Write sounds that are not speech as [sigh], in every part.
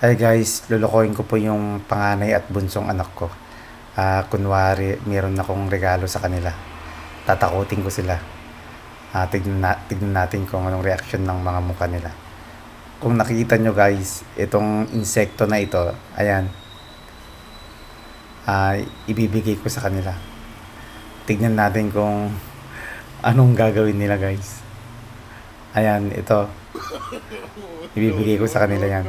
Ay guys, lulukoyin ko po yung panganay at bunsong anak ko. Ah, kunwari, meron akong regalo sa kanila. Tatakutin ko sila. Ah, tignan, na, tignan natin kung anong reaction ng mga mukha nila. Kung nakikita nyo guys, itong insekto na ito, ayan, ah, ibibigay ko sa kanila. Tignan natin kung anong gagawin nila guys. Ayan, ito. [laughs] Ibibigay ko sa kanila yan.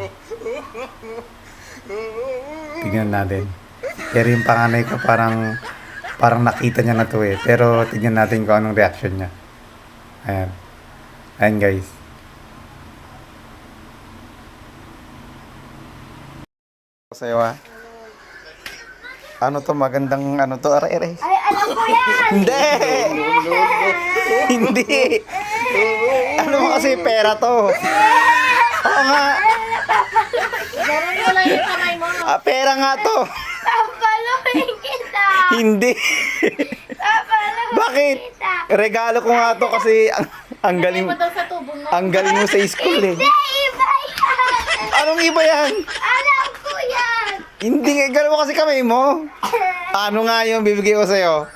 Tignan natin. Pero yung panganay ko parang parang nakita niya na to eh. Pero tignan natin kung anong reaction niya. Ayan. Ayan guys. Sa'yo ah. Ano to magandang ano to are are. Ay, alam ko yan! Hindi! [laughs] Hindi! Ano mo kasi pera to? Oo nga! Meron mo lang yung kamay mo. Ah, pera nga to! Papaluin kita! Hindi! Papaluin Bakit? kita! Regalo ko nga to kasi ang, ang galing Mo daw sa tubo mo. ang galing mo sa school eh. Hindi, iba yan! Anong iba yan? Alam ko yan! Hindi nga, gano'n mo kasi kamay mo. Ano nga yung bibigay ko sa'yo?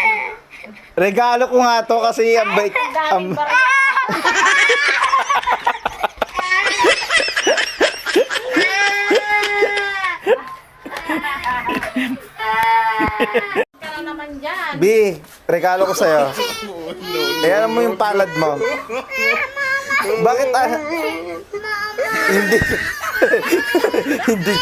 [laughs] Regalo ko nga to kasi ang bait. Daming Ang, barang. Ka na naman dyan. B, regalo ko sa'yo. Alam mo yung palad mo. Bakit ah? Hindi. [laughs] Hindi.